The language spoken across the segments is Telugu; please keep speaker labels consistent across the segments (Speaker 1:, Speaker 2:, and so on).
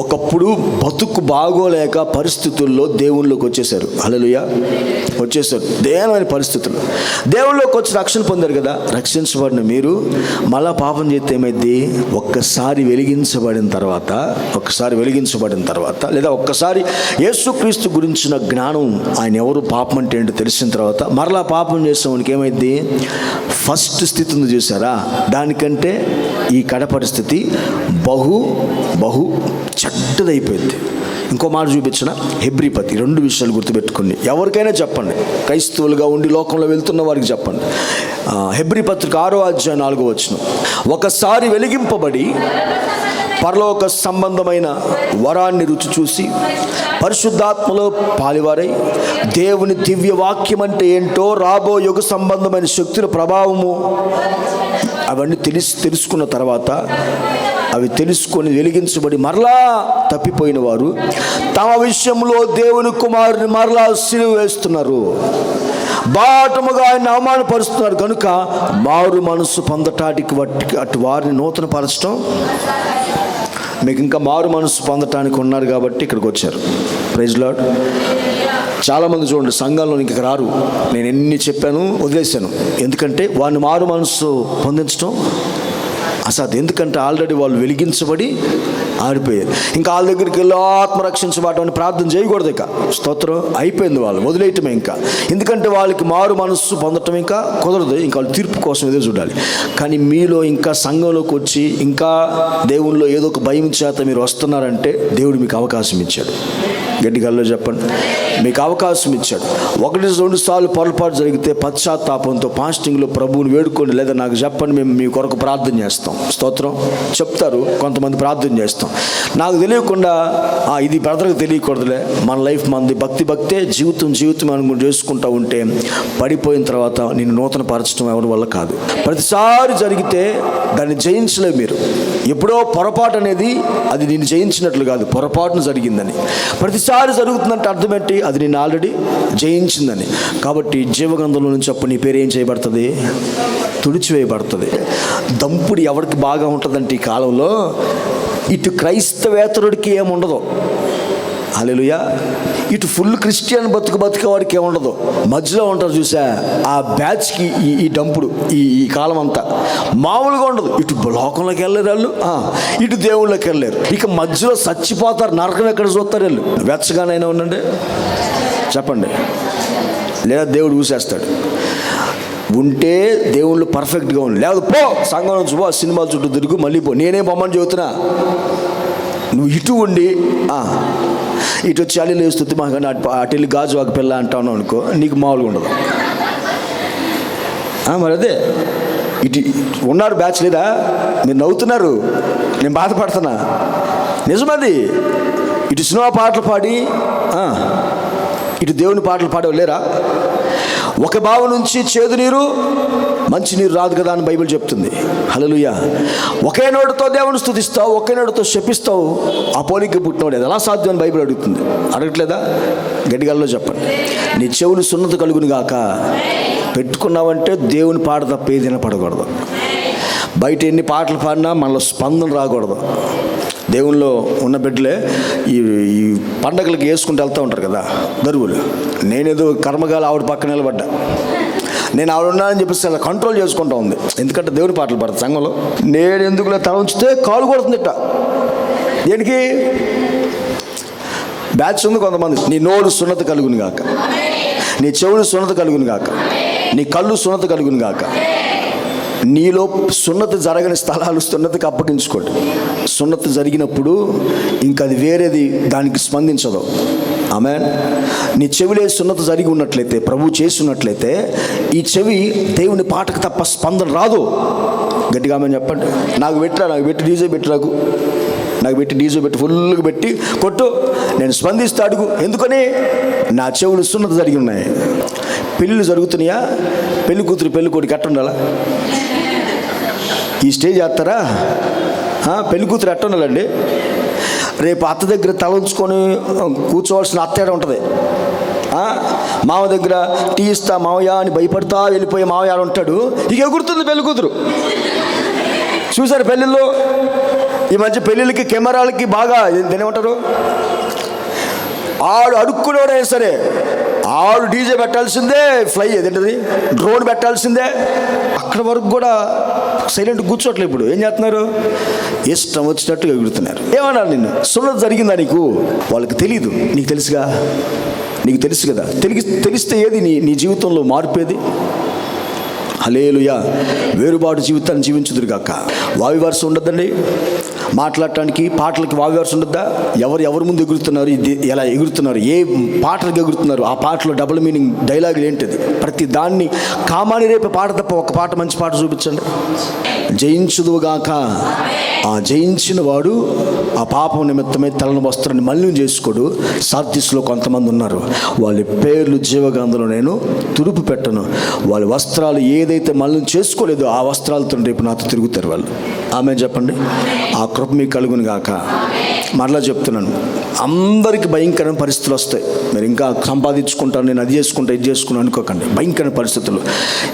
Speaker 1: ఒకప్పుడు బతుకు బాగోలేక పరిస్థితుల్లో దేవుళ్ళకి వచ్చేసారు హల్లెలూయ. వచ్చేసారు దేనమైన పరిస్థితుల్లో దేవుళ్ళకి వచ్చి రక్షణ పొందారు కదా. రక్షించబడిన మీరు. మళ్ళా పాపం చేస్తే ఏమైంది ఒక్కసారి వెలిగించబడిన తర్వాత ఒక్కసారి వెలిగించబడిన తర్వాత లేదా ఒక్కసారి యేసుక్రీస్తు గురించిన జ్ఞానం ఆయన ఎవరు పాపం అంటే ఏంటో తెలిసిన తర్వాత మరలా పాపం చేసేవానికి ఏమైంది ఫస్ట్ స్థితి ఉంది చూసారా దానికంటే ఈ కడ పరిస్థితి బహు బహు చెడ్డదైపోయింది. ఇంకో మాట చూపించిన? హెబ్రిపతి రెండు విషయాలు గుర్తుపెట్టుకోండి. ఎవరికైనా చెప్పండి. క్రైస్తవులుగా ఉండి లోకంలో వెళ్తున్న వారికి చెప్పండి. ఆ, హెబ్రి పత్రిక ఆరో అధ్యాయం నాలుగో వచ్చిన ఒకసారి వెలిగింపబడి పరలోక సంబంధమైన వరాన్ని రుచి చూసి పరిశుద్ధాత్మలో పాలివారై దేవుని దివ్య వాక్యం అంటే ఏంటో రాబో యుగ సంబంధమైన శక్తుల ప్రభావము అవన్నీ తెలిసి తెలుసుకున్న తర్వాత అవి తెలుసుకొని వెలిగించబడి మరలా తప్పిపోయిన వారు తమ విషయంలో దేవుని కుమారుని మరలా సిలువ వేస్తున్నారు. బాటముగా ఆయన అవమానపరుస్తున్నారు కనుక మారు మనసు పొందటానికి వట్టి అటు వారిని నూతన పరచడం మీకు ఇంకా మారు మనసు పొందటానికి ఉన్నారు కాబట్టి ఇక్కడికి వచ్చారు. ప్రైజ్ లాడ్ చాలామంది చూడండి సంఘంలో ఇంక రారు. నేను ఎన్ని చెప్పాను వదిలేశాను. ఎందుకంటే వాడిని మారు మనసు పొందించడం అసలు ఎందుకంటే ఆల్రెడీ వాళ్ళు వెలిగించబడి ఆడిపోయారు ఇంకా వాళ్ళ దగ్గరికి వెళ్ళి ఆత్మరక్షించబడమని అని ప్రార్థన చేయకూడదు ఇక. స్తోత్రం అయిపోయింది వాళ్ళు వదిలేయటమే ఇంకా. ఎందుకంటే వాళ్ళకి మారు మనస్సు పొందటం ఇంకా కుదరదు ఇంకా వాళ్ళు తీర్పు కోసం ఎదురు చూడాలి. కానీ మీలో ఇంకా సంఘంలోకి వచ్చి ఇంకా దేవుళ్ళు ఏదో ఒక భయం చేత మీరు వస్తున్నారంటే దేవుడు మీకు అవకాశం ఇచ్చాడు. గట్టిగల్లో చెప్పండి. మీకు అవకాశం ఇచ్చాడు. ఒకటి రెండు సార్లు పొరపాటు జరిగితే పశ్చాత్తాపంతో ఫాస్టింగ్లో ప్రభువుని వేడుకోండి. లేదా నాకు చెప్పండి మేము మీ కొరకు ప్రార్థన చేస్తాం. స్తోత్రం. చెప్తారు కొంతమంది ప్రార్థన చేస్తాం. నాకు తెలియకుండా "ఆ, ఇది బ్రదర్కి తెలియకూడదులే. మన లైఫ్ మనది. భక్తి భక్తే జీవితం జీవితం అనుకుని చేసుకుంటూ ఉంటే పడిపోయిన తర్వాత నేను నూతన పరచడం ఎవరి వల్ల కాదు. ప్రతిసారి జరిగితే దాన్ని జయించలేవు మీరు. ఎప్పుడో పొరపాటు అనేది అది నేను జయించినట్లు కాదు పొరపాటున జరిగిందని. ప్రతిసారి జరుగుతుందంటే అర్థం ఏంటి? అది నేను ఆల్రెడీ జయించిందని. కాబట్టి జీవగంధంలో నుంచి అప్పుడు నీ పేరు ఏం చేయబడుతుంది? తుడిచివేయబడుతుంది. దంపుడు ఎవరికి బాగా ఉంటుందంటే ఈ కాలంలో ఇటు క్రైస్తవేతరుడికి ఏముండదు. అలెలుయా ఇటు ఫుల్ క్రిస్టియన్ బతుకు బతికే వాడికి ఏముండదు. మధ్యలో ఉంటారు చూసా ఆ బ్యాచ్కి ఈ ఈ డంపుడు ఈ ఈ కాలం అంతా మామూలుగా ఉండదు. ఇటు లోకంలోకి వెళ్ళలేరు వాళ్ళు. ఇటు దేవుళ్ళకి వెళ్ళలేరు. ఇక మధ్యలో చచ్చిపోతారు. నరకం ఎక్కడ చూస్తారు వీళ్ళు? వెచ్చగానైనా ఉండండి. చెప్పండి. లేదా దేవుడు ఊసేస్తాడు. ఉంటే దేవుళ్ళు పర్ఫెక్ట్గా ఉండు. లేదు పో సంఘం నుంచి పో సినిమాల చుట్టూ తిరుగు మళ్ళీ పో. నేనే బొమ్మని చెబుతున్నా? నువ్వు ఇటు ఉండి ఇటు వచ్చి అల్లి లేస్తుంది మాకు అటు వెళ్ళి గాజు ఒక పిల్ల అంటాను అనుకో నీకు మామూలుగా ఉండదు. మరి అదే. ఇటు ఉన్నారు బ్యాచ్ లేదా? మీరు నవ్వుతున్నారు. నేను బాధపడుతున్నా. నిజమది. ఇటు సినిమా పాటలు పాడి ఇటు దేవుని పాటలు పాడేవాళ్ళు లేరా? ఒక బావి నుంచి చేదు నీరు మంచి నీరు రాదు కదా అని బైబిల్ చెప్తుంది. హలలుయ ఒకే నోటితో దేవుని స్థుతిస్తావు ఒకే నోటితో శపిస్తావు ఆ పోలికి పుట్టినోడు అది ఎలా సాధ్యం అని బైబిల్ అడుగుతుంది. అడగట్లేదా? గడిగల్లో చెప్పండి. నీ చెవులు సున్నత కలుగును గాక. పెట్టుకున్నావంటే దేవుని పాట తప్ప ఏదైనా పడకూడదు. బయట ఎన్ని పాటలు పాడినా మనలో స్పందన రాకూడదు. దేవుళ్ళు ఉన్న బిడ్డలే ఈ ఈ పండగలకి వేసుకుంటూ వెళ్తూ ఉంటారు కదా దరువులు నేనేదో కర్మగాలు ఆవిడ పక్కన నిలబడ్డా. నేను ఆవిడ ఉన్నానని చెప్పేసి అలా కంట్రోల్ చేసుకుంటా ఉంది. ఎందుకంటే దేవుని పాటలు పడతాయి సంఘంలో. నేను ఎందుకులే తల ఉంచితే కాలు కొడుతుంది ఇట్ట. దేనికి? బ్యాచ్ ఉంది కొంతమంది. నీ నోరు సున్నత కలుగును గాక. నీ చెవులు సున్నత కలుగును గాక. నీ కళ్ళు సున్నత కలుగును గాక. నీలో సున్నత జరగని స్థలాలు సున్నతకి అప్పగించుకోండి. సున్నత జరిగినప్పుడు ఇంకా అది వేరేది దానికి స్పందించదు. ఆమె నీ చెవిలే సున్నత జరిగి ఉన్నట్లయితే ప్రభు చేస్తున్నట్లయితే ఈ చెవి దేవుని పాటకు తప్ప స్పందన రాదు. గట్టిగా ఆమె చెప్పండి. నాకు పెట్టరా నాకు పెట్టి డీజే పెట్టి నాకు నాకు పెట్టి డీజే పెట్టి ఫుల్గా పెట్టి కొట్టు. నేను స్పందిస్తే అడుగు. ఎందుకని? నా చెవులు సున్నత జరిగి ఉన్నాయి. పెళ్ళిళ్ళు జరుగుతున్నాయా? పెళ్ళి కూతురు పెళ్ళి కొడుకు ఎట్ట ఉండాలా ఈ స్టేజ్ చేస్తారా? పెళ్ళి కూతురు ఎట్ట ఉండాలండి? రేపు అత్త దగ్గర తల ఉంచుకొని కూర్చోవలసిన అత్తేడ ఉంటుంది? మామ దగ్గర టీ ఇస్తా మావయ్య అని భయపడతా వెళ్ళిపోయి మావయ్య ఉంటాడు. ఇక ఎగురుతుంది పెళ్ళి కూతురు. చూసారు పెళ్ళిళ్ళు ఈ మధ్య పెళ్ళిళ్ళకి కెమెరాలకి బాగా దేనేమంటారు ఆడు అడుక్కునేవాడైనా సరే ఆడు డీజే పెట్టాల్సిందే ఫ్లై ఏదేంటది? డ్రోన్ పెట్టాల్సిందే. అక్కడ వరకు కూడా సైలెంట్ కూర్చోట్లేదు ఇప్పుడు. ఏం చేస్తున్నారు? ఇష్టం వచ్చినట్టు ఎగురుతున్నారు. ఏమన్నారు నిన్ను? సున్నత జరిగిందా నీకు? వాళ్ళకి తెలియదు నీకు తెలుసుగా? నీకు తెలుసు కదా? తెలిగి తెలిస్తే ఏది నీ నీ జీవితంలో మార్పేది? హలేలుయా వేరుబాటు జీవితాన్ని జీవించుదురుగాక. వావి వరుస ఉండదండి మాట్లాడటానికి పాటలకి వావి ఉండద్దా ఎవరు ఎవరి ముందు ఎగురుతున్నారు? ఇది ఎలా ఎగురుతున్నారు? ఏ పాటలకు ఎగురుతున్నారు? ఆ పాటలో డబుల్ మీనింగ్ డైలాగులు ఏంటిది? ప్రతి దాన్ని కామాని రేపే పాట తప్ప ఒక పాట మంచి పాట చూపించండి. జయించుదువుగాక. ఆ జయించిన వాడు ఆ పాపం నిమిత్తమే తలను వస్త్రాన్ని మలినం చేసుకోడు. సార్తిస్లో కొంతమంది ఉన్నారు. వాళ్ళ పేర్లు జీవగాంధంలో నేను తురుపు పెట్టను. వాళ్ళ వస్త్రాలు ఏదైతే మలినం చేసుకోలేదో ఆ వస్త్రాలతో రేపు నాతో తిరుగుతారు వాళ్ళు. ఆమె చెప్పండి? ఆ కృప మీకు కలుగును గాక. మరలా చెప్తున్నాను. అందరికి భయంకరమైన పరిస్థితులు వస్తాయి. మీరు ఇంకా సంపాదించుకుంటాను నేను అది చేసుకుంటా ఇది చేసుకున్నాను అనుకోకండి. భయంకరమైన పరిస్థితులు.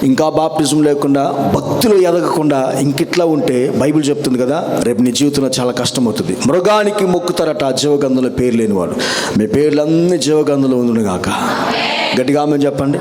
Speaker 1: ఇంకా బాప్టిజం లేకుండా భక్తులు ఎదగకుండా ఇంకిట్లా ఉంటే బైబిల్ చెప్తుంది కదా రేపు నీ జీవితంలో చాలా కష్టం అవుతుంది మృగానికి మొక్కుతారట జీవగంధంలో పేరు లేనివాడు. మీ పేర్లన్నీ జీవగంధంలో ఉండును గాక. గట్టిగా ఆమె చెప్పండి.